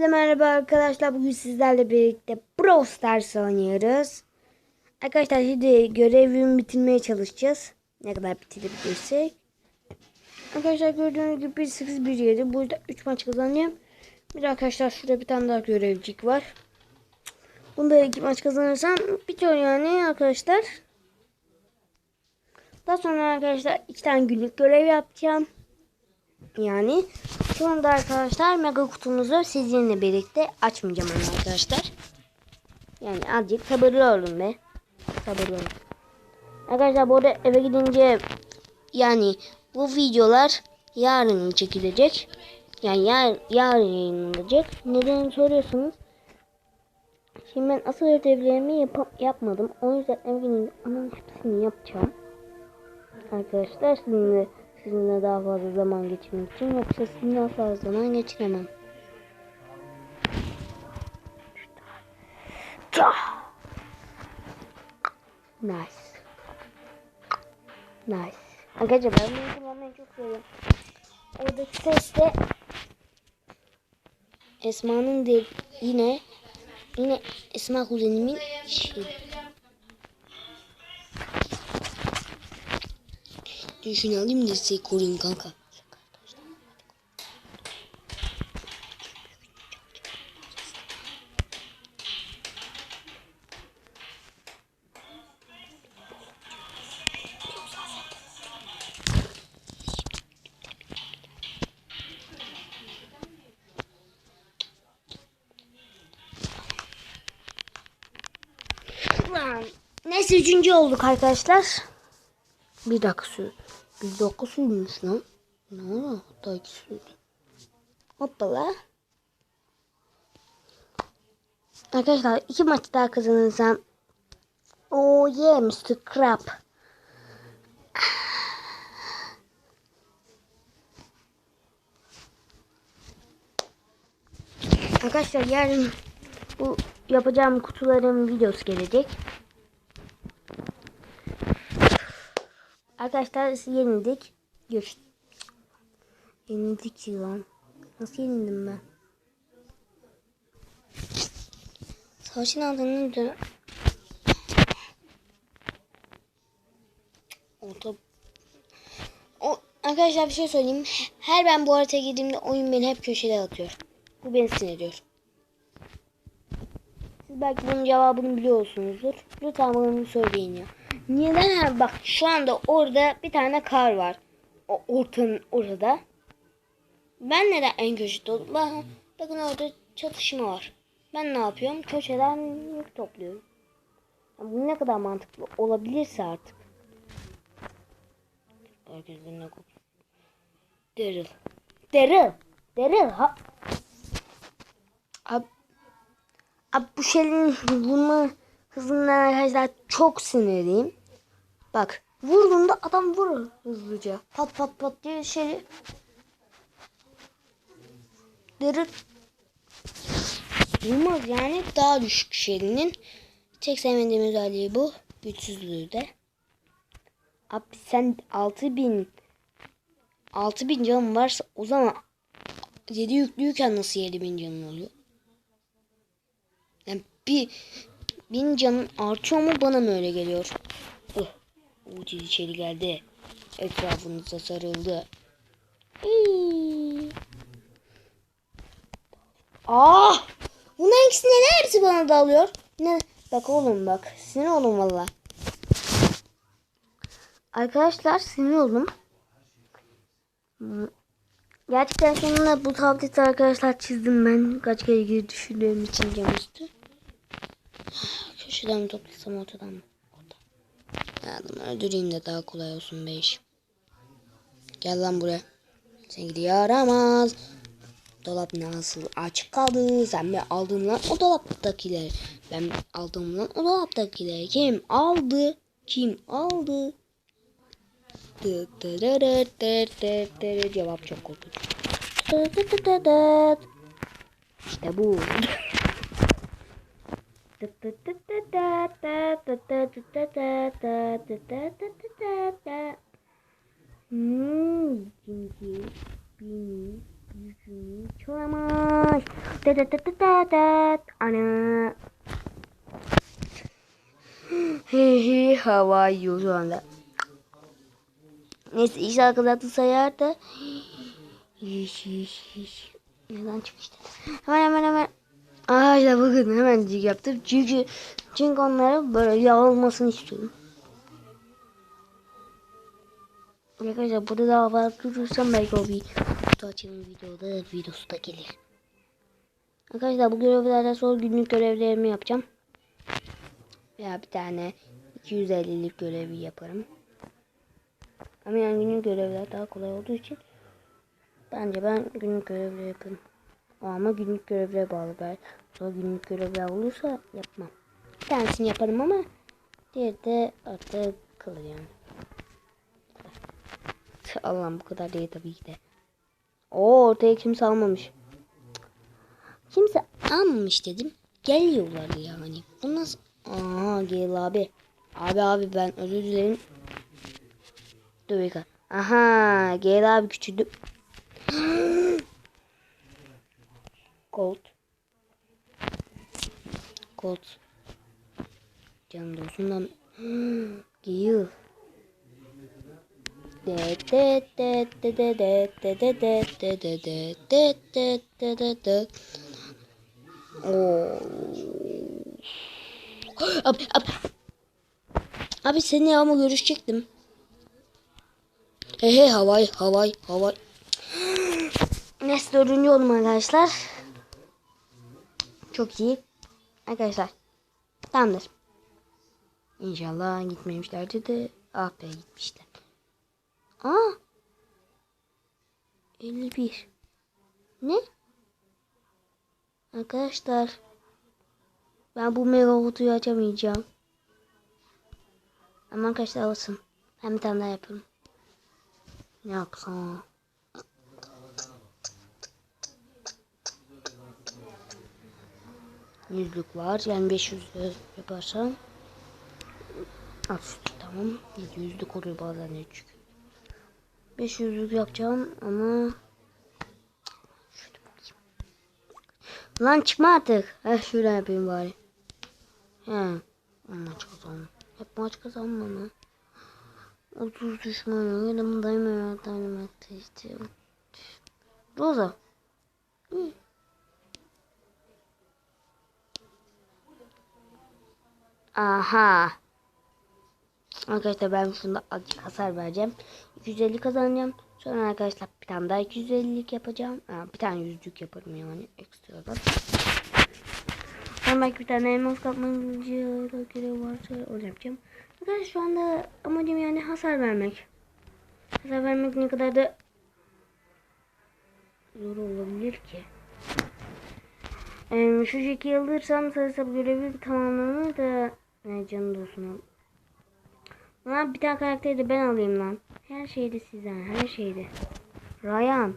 Hepinize merhaba arkadaşlar. Bugün sizlerle birlikte Brawl Stars oynuyoruz. Arkadaşlar şimdi görevimi bitirmeye çalışacağız. Ne kadar bitirebilirsek. Arkadaşlar gördüğünüz gibi 1-8 1 7. Burada 3 maç kazanıyorum. Bir arkadaşlar şurada bir tane daha görevcik var. Bunda 2 maç kazanırsam bitiyor yani arkadaşlar. Daha sonra arkadaşlar 2 tane günlük görev yapacağım. Yani sonra da arkadaşlar mega kutumuzu sizinle birlikte açmayacağım arkadaşlar. Yani azıcık sabırlı olun be. Sabırlı olun. Arkadaşlar bu arada eve gidince yani bu videolar yarın çekilecek. Yani yar, yarın yayınlanacak. Neden soruyorsunuz? Şimdi ben asıl ödevlerimi yap yapmadım. O yüzden eve gidince onun hepsini yapacağım. Arkadaşlar sizinle sizinle daha fazla zaman geçirmek için yoksa sizinle fazla zaman geçiremem. Nice. Nice. Arkadaşlar ben bunu kullanmayı çok seviyorum. Oradaki ses de Esma'nın de yine yine Esma kuzenimin şey. Düşün alayım da size koruyayım kanka. Neyse üçüncü olduk arkadaşlar. Bir dakika sür. Bir dakika sürmüş lan. Ne oldu? Hatta iki sürdü. Hoppala. Arkadaşlar iki maç daha kazanırsam Oh yeah Mr. Crab. Arkadaşlar yarın bu yapacağım kutuların videosu gelecek. Arkadaşlar yenildik. Görüş. Yenildik lan. Nasıl yenildim ben? Savaşın adını dön. Orta. O, arkadaşlar bir şey söyleyeyim. Her ben bu haritaya girdiğimde oyun beni hep köşede atıyor. Bu beni sinir ediyor. Siz belki bunun cevabını biliyorsunuzdur. Lütfen bana söyleyin ya. Neden her bak şu anda orada bir tane kar var. O ortanın orada. Ben neden en köşede oldum? Bakın, orada çatışma var. Ben ne yapıyorum? Köşeden yük topluyorum. Ya bu ne kadar mantıklı olabilirse artık. Herkes benimle. Daryl. Daryl. Daryl. Ha. Abi, abi bu şeyin vurma hızından arkadaşlar çok sinirliyim. Bak vurduğunda adam vurur hızlıca. Pat pat pat diye şey. Daryl Vurmaz yani daha düşük şeyinin. Tek sevmediğim özelliği bu. Güçsüzlüğü de. Abi sen 6000 6000 canın varsa o zaman 7 yüklüyken nasıl 7000 canın oluyor? Yani bir bin canın artıyor mu bana mı öyle geliyor? Uh, Uci içeri geldi. Etrafınıza sarıldı. Hii. Ah! Bunların ikisi neden hepsi bana dalıyor? Ne? Bak oğlum bak. Sinir oldum valla. Arkadaşlar sinir. Hmm. Gerçekten sonunda bu tableti arkadaşlar çizdim ben. Kaç kere düşündüğüm için camıştı. Köşeden mi toplasam ortadan mı? Orta. Adamı öldüreyim de daha kolay olsun be. Gel lan buraya. Sen gidiyor yaramaz. Dolap nasıl açık kaldı? Sen mi aldın lan o dolaptakileri? Ben aldım lan o dolaptakileri? Kim aldı? Kim aldı? Dı dı dı dı dı dı dı. Cevap çok korkunç. Dı dı dı dı. İşte bu. Hmm, çünkü benim yüzümü çalamaz. Da da da da da da. Ana. Hey hey hava yiyor şu anda. Neyse iş arkadaşı sayar da. Neden çıkıştı? Hemen hemen hemen. İşte bakın hemen cik yaptım. Çünkü çünkü onları böyle yağ olmasını istiyorum. Arkadaşlar burada daha fazla durursam belki o bir kutu açılım videoda videosu da gelir. Arkadaşlar bu görevlerden sonra günlük görevlerimi yapacağım. Veya bir tane 250'lik görevi yaparım. Ama yani günlük görevler daha kolay olduğu için bence ben günlük görevleri yaparım. O ama günlük görevlere bağlı. Ben sonra günlük görevler olursa yapmam. Bir tanesini yaparım ama diğeri de artık kalır yani. Allah'ım bu kadar değil tabii ki de. Oo ortaya kimse almamış. Kimse almamış dedim. Geliyorlar yani. Bu nasıl? Aha gel abi. Abi abi ben özür dilerim. Dur bir. Aha gel abi küçüldüm. De de de de Oo. Abi, abi. Abi seninle ama görüşecektim. He he havay havay havay. Neyse dördüncü oldum arkadaşlar. Çok iyi. Arkadaşlar. Tamamdır. İnşallah gitmemişlerdi de. Ah be gitmişler. Aa. 51. Ne? Arkadaşlar. Ben bu mega kutuyu açamayacağım. Ama arkadaşlar olsun. Ben bir tane daha yapayım. Ne yapsam? Yüzlük var. Yani 500 yaparsam. At tamam. 700'lük oluyor bazen de çünkü. 500'lük yapacağım ama. Lan çıkma artık. Heh şöyle yapayım bari. He. Maç kazandım. Hep maç kazanma lan. 30 düşman yanımdayım istiyorum. Rosa. Hı. Aha. Arkadaşlar ben şunda hasar vereceğim. 250 kazanacağım. Sonra arkadaşlar bir tane daha 250'lik yapacağım. Bir tane yüzlük yaparım yani ekstradan. Sonra belki bir tane elmas kapmacı görev varsa onu yapacağım. Arkadaşlar şu anda amacım yani hasar vermek. Hasar vermek ne kadar da zor olabilir ki. Ee, şu şekilde alırsam sayısal görevi tamamlanır da ne canı dostum. Lan bir tane karakteri de ben alayım lan. Her şeyde sizden, her şeyde. Ryan.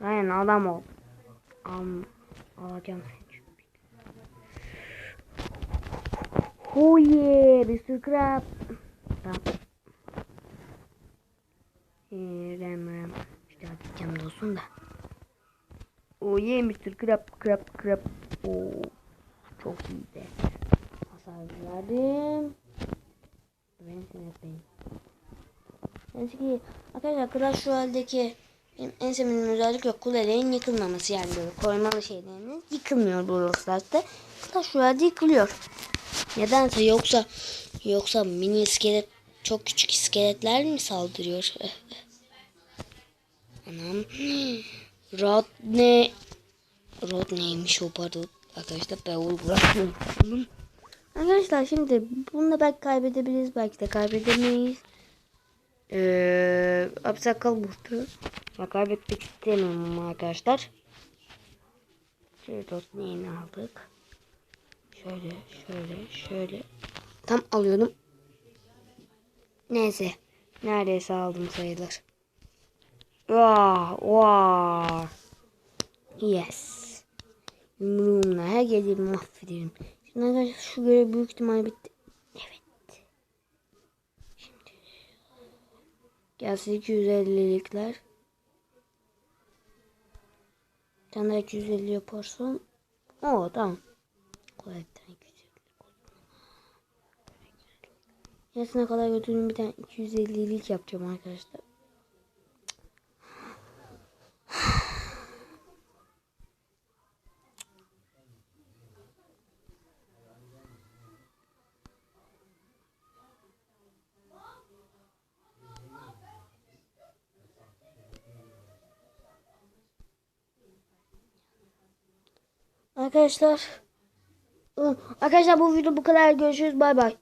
Ryan adam ol. Am alacağım seni. çünkü. Oh yeah, Mr. Crab. Tamam. Ee. İşte atacağım dostum da. Oh yeah, Mr. Crab, Crab, Crab. Oo, çok iyi de. Hasar verdim. Ben seni yapayım. Neyse ki arkadaşlar Crash Royale'deki benim en sevdiğim özellik yok. Kulelerin yıkılmaması yani böyle koymalı şeylerinin yıkılmıyor bu Rockstar'da. Crash Royale'de yıkılıyor. Nedense yoksa yoksa mini iskelet çok küçük iskeletler mi saldırıyor? Anam. Rodney Rod neymiş o pardon. Arkadaşlar ben onu bırakmıyorum. Arkadaşlar şimdi bunu belki kaybedebiliriz belki de kaybedemeyiz. Ee, Absakal bustu. Ben kaybetmek istemiyorum arkadaşlar. Şöyle dost neyini aldık. Şöyle şöyle şöyle. Tam alıyordum. Neyse. Neredeyse aldım sayılır. Vah vah. Yes. Yumruğumla her geldiğimi mahvederim. Şimdi arkadaşlar şu görev büyük ihtimal bitti. Evet. Şimdi. Gelsin 250'likler. Bir tane daha 250 yaparsam Oo tamam. Kolay bir tane 250. Yarısına kadar götürdüğüm bir tane 250'lik yapacağım arkadaşlar. Arkadaşlar. Arkadaşlar bu video bu kadar. Görüşürüz. Bay bay.